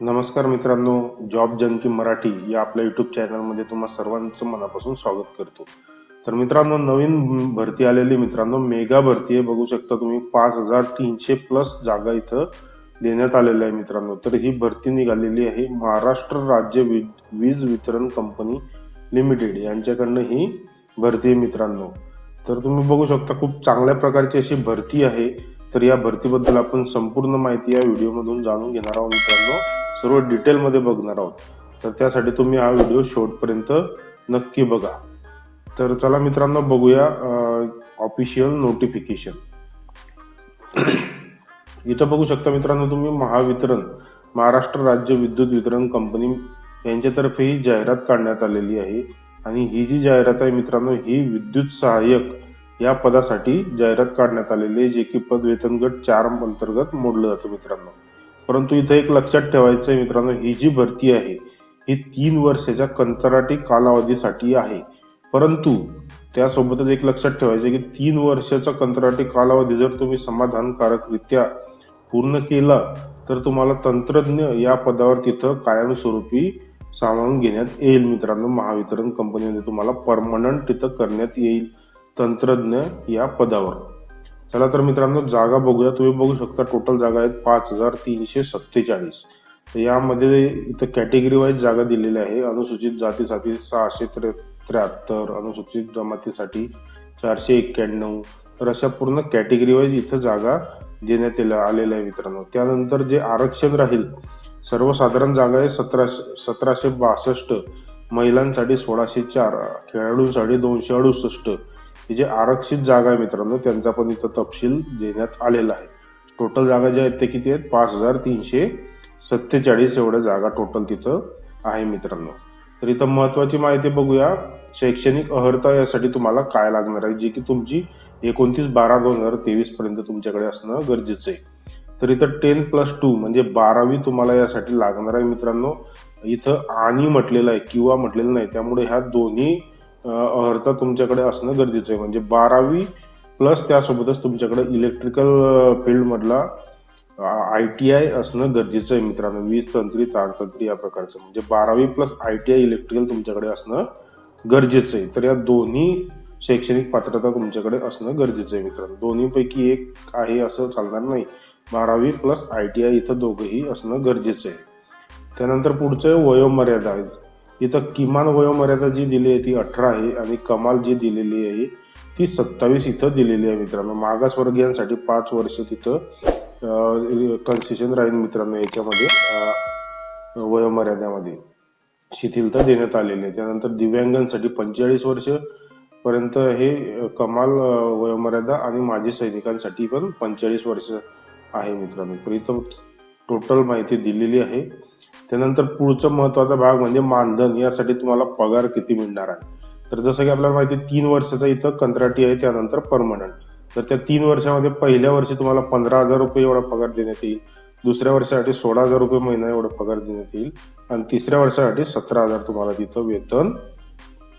नमस्कार मित्रांनो job junkie Marathi या आपल्या युट्यूब चॅनलमध्ये तुम्हा सर्वांचं मनापासून स्वागत करतो. तर मित्रांनो नवीन भरती आलेली मित्रांनो मेगा भरती आहे. बघू शकता तुम्ही पाच हजार तीनशे प्लस जागा इथं देण्यात आलेल्या आहे मित्रांनो. तर ही भरती निघालेली आहे महाराष्ट्र राज्य वीज वितरण कंपनी लिमिटेड यांच्याकडनं ही भरती आहे मित्रांनो. तर तुम्ही बघू शकता खूप चांगल्या प्रकारची अशी भरती आहे. तर या भरतीबद्दल आपण संपूर्ण माहिती या व्हिडिओमधून जाणून घेणार आहोत मित्रांनो. सर्व डिटेलमध्ये बघणार आहोत. तर त्यासाठी तुम्ही हा व्हिडिओ शेवटपर्यंत नक्की बघा. तर चला मित्रांनो बघूया ऑफिशियल नोटिफिकेशन इथं बघू शकता मित्रांनो तुम्ही महावितरण महाराष्ट्र राज्य विद्युत वितरण कंपनी यांच्यातर्फे ही जाहिरात काढण्यात आलेली आहे. आणि ही जी जाहिरात आहे मित्रांनो ही विद्युत सहाय्यक या पदासाठी जाहिरात काढण्यात आलेली आहे जे की पद वेतन गट चार अंतर्गत मोडलं जातं मित्रांनो. परंतु इथं एक लक्षात ठेवायचं आहे मित्रांनो ही जी भरती आहे ही तीन वर्षाच्या कंत्राटी कालावधीसाठी आहे. परंतु त्यासोबतच एक लक्षात ठेवायचं की तीन वर्षाचा कंत्राटी कालावधी जर तुम्ही समाधानकारकरित्या पूर्ण केला तर तुम्हाला तंत्रज्ञ या पदावर तिथं कायमस्वरूपी सामावून घेण्यात येईल मित्रांनो. महावितरण कंपनीमध्ये तुम्हाला परमनंट तिथं करण्यात येईल. तंत्रज्ञ या पदावर. चला तर मित्रांनो जागा बघूया. तुम्ही बघू शकता टोटल जागा आहेत पाच हजार तीनशे सत्तेचाळीस. यामध्ये इथं कॅटेगरी वाईज जागा दिलेल्या आहे. अनुसूचित जातीसाठी सहाशे त्रे त्र्याहत्तर अनुसूचित जमातीसाठी चारशे एक्क्याण्णव. तर अशा पूर्ण कॅटेगरी वाईज इथं जागा देण्यात आलेल्या आहे मित्रांनो. त्यानंतर जे आरक्षण राहील सर्वसाधारण जागा आहे सतराशे सतराशे बासष्ट महिलांसाठी सोळाशे चार खेळाडूंसाठी दोनशे अडुसष्ट. हे जे आरक्षित जागा आहे मित्रांनो त्यांचा पण इथं तपशील देण्यात आलेला आहे. टोटल जागा ज्या आहेत ते किती आहेत? पाच हजार तीनशे सत्तेचाळीस एवढ्या जागा टोटल तिथं आहे मित्रांनो. तर इथं महत्वाची माहिती बघूया. शैक्षणिक अर्हता यासाठी तुम्हाला काय लागणार आहे? जी की तुमची एकोणतीस बारा दोन हजार तेवीस पर्यंत तुमच्याकडे असणं गरजेचं आहे. तर इथं टेन प्लस टू म्हणजे बारावी तुम्हाला यासाठी लागणार आहे मित्रांनो. इथं आणि म्हटलेलं आहे किंवा म्हटलेलं नाही. त्यामुळे ह्या दोन्ही अर्हता तुमच्याकडे असणं गरजेचं आहे. म्हणजे बारावी प्लस त्यासोबतच तुमच्याकडे इलेक्ट्रिकल फील्डमधला आय टी आय असणं गरजेचं आहे मित्रांनो. वीज तंत्री तारतंत्री या प्रकारचं. म्हणजे बारावी plus I T I electrical तुमच्याकडे असणं गरजेचं आहे. तर या दोन्ही शैक्षणिक पात्रता तुमच्याकडे असणं गरजेचं आहे मित्रांनो. दोन्हीपैकी एक आहे असं चालणार नाही. बारावी प्लस आय टी आय इथं दोघंही असणं गरजेचं आहे. त्यानंतर पुढचं वयोमर्यादा. इथं किमान वयोमर्यादा जी दिली आहे ती अठरा आहे आणि कमाल जी दिलेली आहे ती सत्तावीस इथं दिलेली आहे मित्रांनो. मागासवर्गीयांसाठी पाच वर्ष तिथं कन्सेशन राहील मित्रांनो याच्यामध्ये वयोमर्यादामध्ये. शिथिलता देण्यात आलेली आहे. त्यानंतर दिव्यांगांसाठी पंचेचाळीस वर्ष पर्यंत हे कमाल वयोमर्यादा आणि माजी सैनिकांसाठी पण पंचेचाळीस वर्ष आहे मित्रांनो. तर इथं टोटल माहिती दिलेली आहे. त्यानंतर पुढचा महत्त्वाचा भाग म्हणजे मानधन यासाठी तुम्हाला पगार किती मिळणार आहे. तर जसं की आपल्याला माहिती तीन वर्षाचा इथं कंत्राटी आहे त्यानंतर परमनंट तर त्या तीन वर्षामध्ये पहिल्या वर्षी तुम्हाला पंधरा हजार रुपये एवढा पगार देण्यात येईल दुसऱ्या वर्षासाठी सोळा हजार रुपये महिना एवढा पगार देण्यात येईल आणि तिसऱ्या वर्षासाठी सतरा हजार तुम्हाला तिथं वेतन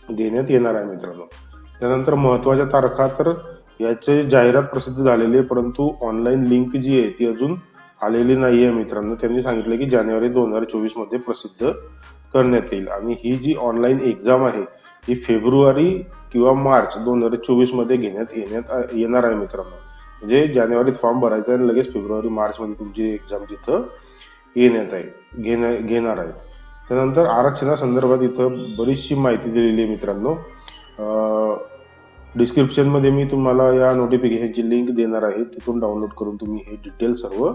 देण्यात येणार आहे मित्रांनो. त्यानंतर महत्त्वाच्या तारखा तर याचे जाहिरात प्रसिद्ध झालेली आहे परंतु ऑनलाईन लिंक जी आहे ती अजून आलेली नाही आहे मित्रांनो. त्यांनी सांगितलं की जानेवारी दोन हजार चोवीसमध्ये प्रसिद्ध करण्यात येईल. आणि ही जी ऑनलाईन एक्झाम आहे ही फेब्रुवारी किंवा मार्च दोन हजार चोवीसमध्ये घेण्यात येण्यात येणार आहे मित्रांनो. म्हणजे जानेवारीत फॉर्म भरायचा आणि लगेच फेब्रुवारी मार्च मध्ये तुमची एक्झाम तिथं येण्यात आहे घेण्या घेणार आहे. त्यानंतर आरक्षणासंदर्भात इथं बरीचशी माहिती दिलेली आहे मित्रांनो. डिस्क्रिप्शनमध्ये मी तुम्हाला या नोटिफिकेशनची लिंक देणार आहे. तिथून डाउनलोड करून तुम्ही हे डिटेल सर्व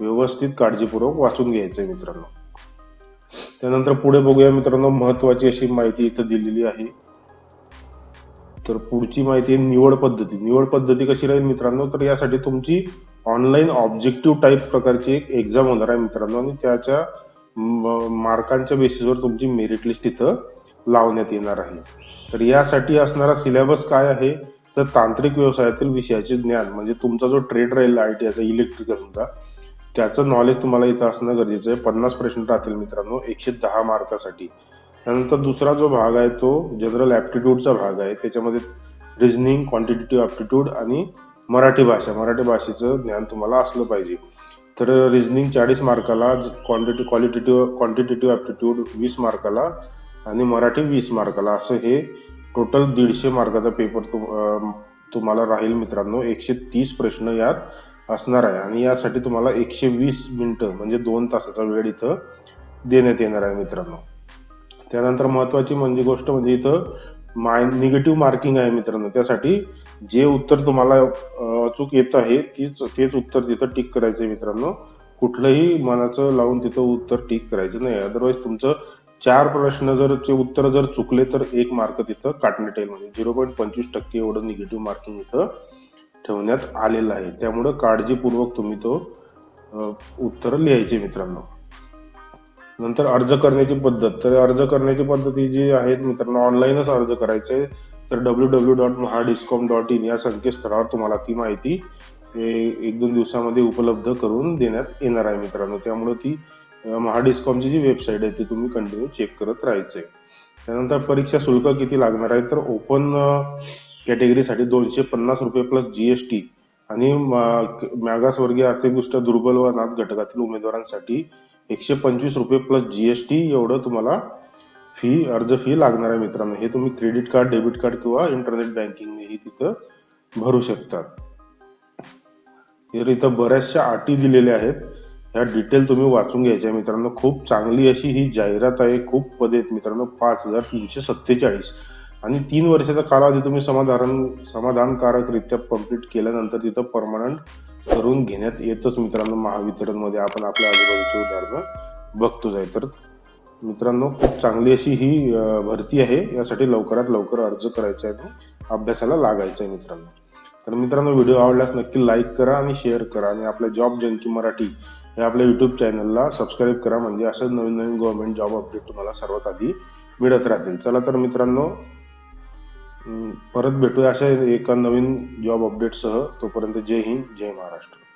व्यवस्थित काळजीपूर्वक वाचून घ्यायचं आहे मित्रांनो. त्यानंतर पुढे बघूया मित्रांनो महत्वाची अशी माहिती इथं दिलेली आहे. तर पुढची माहिती आहे निवड पद्धती. निवड पद्धती कशी राहील मित्रांनो? तर यासाठी तुमची ऑनलाईन ऑब्जेक्टिव्ह टाईप प्रकारची एक एक्झाम होणार आहे मित्रांनो आणि त्याच्या मार्कांच्या बेसिसवर तुमची मेरिट लिस्ट इथं लावण्यात येणार आहे. तर यासाठी असणारा सिलेबस काय आहे? तर तांत्रिक व्यवसायातील विषयाचे ज्ञान म्हणजे तुमचा जो ट्रेड राहील आय टी आयचा इलेक्ट्रिकलचा त्याचं नॉलेज तुम्हाला इथं असणं गरजेचं आहे. पन्नास प्रश्न राहतील मित्रांनो एकशे दहा मार्कासाठी. त्यानंतर दुसरा जो भाग आहे तो जनरल ॲप्टिट्यूडचा भाग आहे. त्याच्यामध्ये रिझनिंग क्वांटिटेटिव्ह ॲप्टिट्यूड आणि मराठी भाषा. मराठी भाषेचं ज्ञान तुम्हाला असलं पाहिजे. तर रिझनिंग चाळीस मार्काला क्वांटिटी क्वालिटेटिव्ह क्वांटिटेटिव्ह ॲप्टिट्यूड वीस मार्काला आणि मराठी वीस मार्काला. असं हे टोटल दीडशे मार्काचा पेपर तुम तुम्हाला राहील मित्रांनो. एकशे तीस प्रश्न यात असणार आहे. आणि यासाठी तुम्हाला एकशे वीस मिनिटं म्हणजे दोन तासाचा वेळ इथं देण्यात येणार आहे मित्रांनो. त्यानंतर महत्वाची म्हणजे गोष्ट म्हणजे इथं माय निगेटिव्ह मार्किंग आहे मित्रांनो. त्यासाठी जे उत्तर तुम्हाला अचूक येत आहे तीच तेच उत्तर तिथं टिक करायचं आहे मित्रांनो. कुठलंही मनाचं लावून तिथं उत्तर टिक करायचं नाही. अदरवाईज तुमचं चार प्रश्न जर चे उत्तर जर चुकले तर एक मार्क तिथं काढण्यात येईल. म्हणजे झिरो पॉईंट पंचवीस टक्के एवढं निगेटिव्ह मार्किंग इथं ठेवण्यात आलेला आहे. त्यामुळं काळजीपूर्वक तुम्ही तो उत्तर लिहायचे मित्रांनो. नंतर अर्ज करण्याची पद्धत. तर अर्ज करण्याची पद्धती जी आहेत मित्रांनो ऑनलाईनच अर्ज करायचे. तर W W dot Mahadiscom dot in या संकेतस्थळावर तुम्हाला ती माहिती हे एक दोन दिवसामध्ये उपलब्ध करून देण्यात येणार आहे मित्रांनो. त्यामुळे ती महाडिस्कॉमची जी वेबसाईट आहे ती तुम्ही कंटिन्यू चेक करत राहायचे. त्यानंतर परीक्षा शुल्क किती लागणार आहे? तर ओपन कॅटेगरीसाठी दोनशे पन्नास रुपये प्लस जीएसटी आणि मॅगासवर्गीय मागासवर्गीय आर्थिकदृष्ट्या दुर्बल व अनाथ घटकातील उमेदवारांसाठी एकशे पंचवीस रुपये प्लस जीएसटी एवढं तुम्हाला फी अर्ज फी लागणार आहे मित्रांनो. हे तुम्ही क्रेडिट कार्ड डेबिट कार्ड किंवा इंटरनेट बँकिंगनेही तिथं भरू शकतात तर इथं बऱ्याचशा अटी दिलेल्या आहेत. ह्या डिटेल तुम्ही वाचून घ्यायच्या मित्रांनो. खूप चांगली अशी ही जाहिरात आहे. खूप पदे आहेत मित्रांनो. पाच हजार तीनशे सत्तेचाळीस. आणि तीन वर्षाचा कालावधी तुम्ही समाधान समाधानकारकरित्या कंप्लीट केल्यानंतर तिथं परमनंट करून घेण्यात येतच मित्रांनो. महावितरणमध्ये आपण आपल्या आजूबाजूची उदाहरणं बघतोच आहे. तर मित्रांनो खूप चांगली अशी ही भरती आहे. यासाठी लवकरात लवकर अर्ज करायचा आहे अभ्यासाला लागायचं आहे मित्रांनो. तर मित्रांनो व्हिडिओ आवडल्यास नक्की लाईक करा आणि शेअर करा आणि आपल्या जॉब जंकी मराठी या आपल्या युट्यूब चॅनलला सबस्क्राईब करा. म्हणजे असं नवीन नवीन गव्हर्नमेंट जॉब अपडेट तुम्हाला सर्वात आधी मिळत राहतील. चला तर मित्रांनो परत भेटूया अशा एका नवीन जॉब अपडेटसह तोपर्यंत जय हिंद जय महाराष्ट्र.